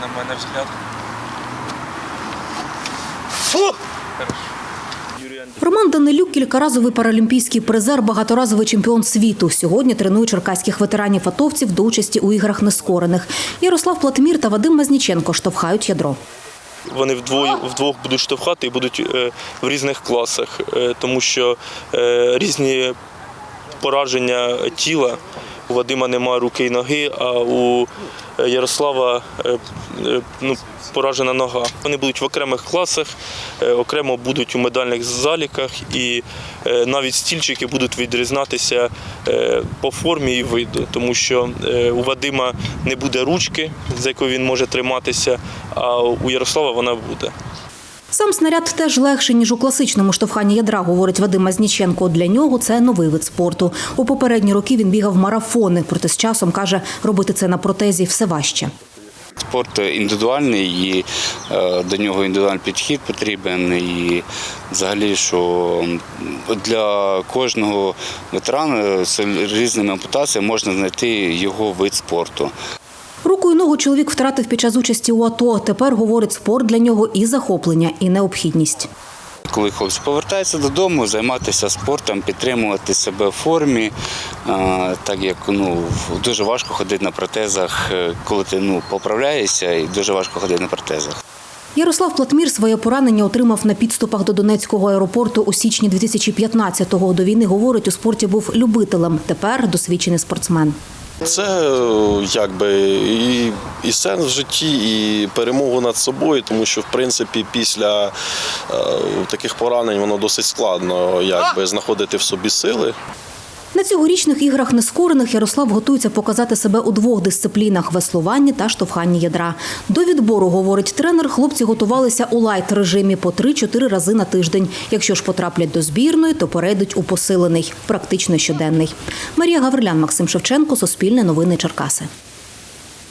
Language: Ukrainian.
на мене взгляд. Роман Данилюк кількаразовий паралімпійський призер, багаторазовий чемпіон світу. Сьогодні тренує черкаських ветеранів атовців до участі у іграх нескорених. Ярослав Платмір та Вадим Мазніченко штовхають ядро. Вони вдвоє вдвох будуть штовхати і будуть е, в різних класах, е, тому що е, різні пораження тіла. У Вадима немає руки і ноги, а у е, Ярослава е, е, ну, поражена нога. Вони будуть в окремих класах, окремо будуть у медальних заліках, і навіть стільчики будуть відрізнятися е, по формі і виду, тому що у Вадима не буде ручки, за якою він може триматися, а у Ярослава вона буде. Сам снаряд теж легший, ніж у класичному штовханні ядра, говорить Вадим Мазніченко. Для нього це новий вид спорту. У попередні роки він бігав марафони, проте з часом каже, робити це на протезі все важче. Спорт індивідуальний і е, до нього індивідуальний підхід потрібен. І взагалі, що для кожного ветерана з різними ампутаціями можна знайти його вид спорту. Руку і ногу чоловік втратив під час участі у АТО. Тепер говорить, спорт для нього і захоплення, і необхідність. Коли хлопці повертаються додому, займатися спортом, підтримувати себе в формі, так як ну, дуже важко ходити на протезах, е, коли ти ну, поправляєшся, і дуже важко ходити на протезах. Ярослав Платмір своє поранення отримав на підступах до Донецького аеропорту у січні 2015-го. До війни, говорить, у спорті був любителем. Тепер досвідчений спортсмен. Це е, якби і, і сенс в житті, і перемогу над собою, тому що в принципі після е, таких поранень воно досить складно якби знаходити в собі сили. На цьогорічних іграх нескорених Ярослав готується показати себе у двох дисциплінах веслуванні та штовханні ядра. До відбору, говорить тренер, хлопці готувалися у лайт режимі по 3-4 рази на тиждень. Якщо ж потраплять до збірної, то перейдуть у посилений, практично щоденний. Марія Гаврилян, Максим Шевченко, Суспільне новини Черкаси.